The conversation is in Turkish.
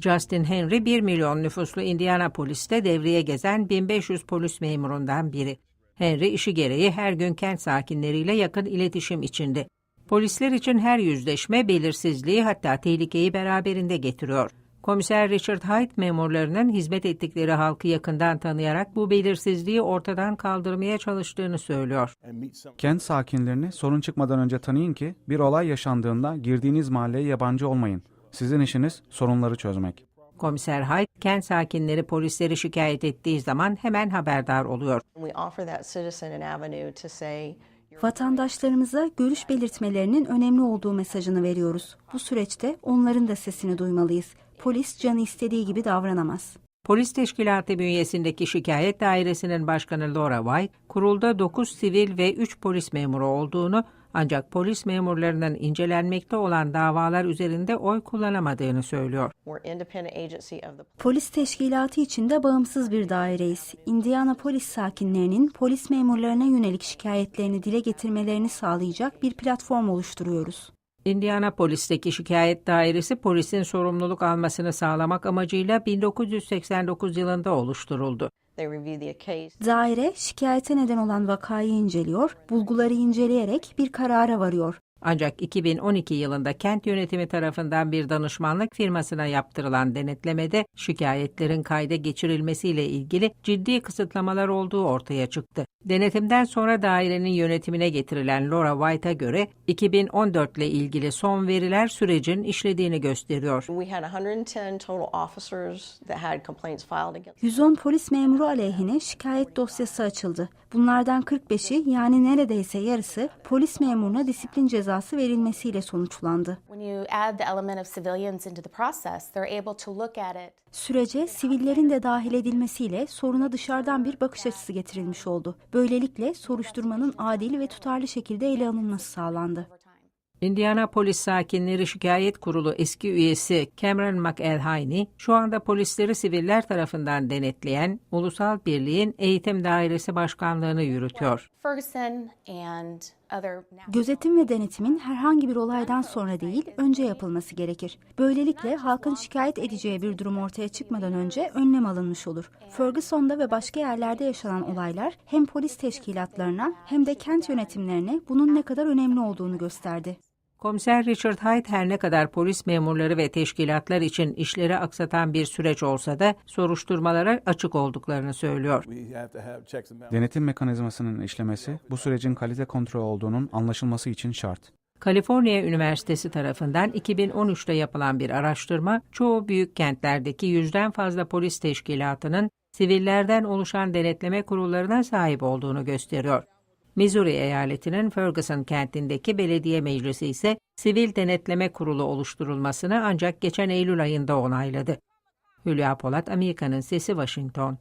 Justin Henry 1 milyon nüfuslu Indianapolis'te devreye gezen 1500 polis memurundan biri. Henry işi gereği her gün kent sakinleriyle yakın iletişim içinde. Polisler için her yüzleşme belirsizliği hatta tehlikeyi beraberinde getiriyor. Komiser Richard Hyde memurlarının hizmet ettikleri halkı yakından tanıyarak bu belirsizliği ortadan kaldırmaya çalıştığını söylüyor. Kent sakinlerini sorun çıkmadan önce tanıyın ki bir olay yaşandığında girdiğiniz mahalleye yabancı olmayın. Sizin işiniz sorunları çözmek. Komiser Hyde, kent sakinleri polisleri şikayet ettiği zaman hemen haberdar oluyor. Vatandaşlarımıza görüş belirtmelerinin önemli olduğu mesajını veriyoruz. Bu süreçte onların da sesini duymalıyız. Polis canı istediği gibi davranamaz. Polis teşkilatı bünyesindeki şikayet dairesinin başkanı Laura White, kurulda 9 sivil ve 3 polis memuru olduğunu ancak polis memurlarının incelenmekte olan davalar üzerinde oy kullanamadığını söylüyor. Polis teşkilatı içinde bağımsız bir daireyiz. Indiana polis sakinlerinin polis memurlarına yönelik şikayetlerini dile getirmelerini sağlayacak bir platform oluşturuyoruz. Indianapolis'teki şikayet dairesi polisin sorumluluk almasını sağlamak amacıyla 1989 yılında oluşturuldu. Daire şikayete neden olan vakayı inceliyor, bulguları inceleyerek bir karara varıyor. Ancak 2012 yılında kent yönetimi tarafından bir danışmanlık firmasına yaptırılan denetlemede şikayetlerin kayda geçirilmesiyle ilgili ciddi kısıtlamalar olduğu ortaya çıktı. Denetimden sonra dairenin yönetimine getirilen Laura White'a göre 2014 ile ilgili son veriler sürecin işlediğini gösteriyor. We had 110 total officers that had complaints filed against 110 polis memuru aleyhine şikayet dosyası açıldı. Bunlardan 45'i yani neredeyse yarısı polis memuruna disiplin cezası verilmesiyle sonuçlandı. Sürece sivillerin de dahil edilmesiyle soruna dışarıdan bir bakış açısı getirilmiş oldu. Böylelikle soruşturmanın adil ve tutarlı şekilde ele alınması sağlandı. Indianapolis Sakinleri Şikayet Kurulu eski üyesi Cameron McElhaney, şu anda polisleri siviller tarafından denetleyen Ulusal Birliğin Eğitim Dairesi Başkanlığını yürütüyor. Ferguson and Gözetim ve denetimin herhangi bir olaydan sonra değil, önce yapılması gerekir. Böylelikle halkın şikayet edeceği bir durum ortaya çıkmadan önce önlem alınmış olur. Ferguson'da ve başka yerlerde yaşanan olaylar hem polis teşkilatlarına hem de kent yönetimlerine bunun ne kadar önemli olduğunu gösterdi. Komiser Richard Hyde her ne kadar polis memurları ve teşkilatlar için işleri aksatan bir süreç olsa da soruşturmalara açık olduklarını söylüyor. Denetim mekanizmasının işlemesi bu sürecin kalite kontrol olduğunun anlaşılması için şart. Kaliforniya Üniversitesi tarafından 2013'te yapılan bir araştırma, çoğu büyük kentlerdeki yüzden fazla polis teşkilatının sivillerden oluşan denetleme kurullarına sahip olduğunu gösteriyor. Missouri eyaletinin Ferguson kentindeki belediye meclisi ise sivil denetleme kurulu oluşturulmasını ancak geçen Eylül ayında onayladı. Hülya Polat, Amerika'nın Sesi, Washington.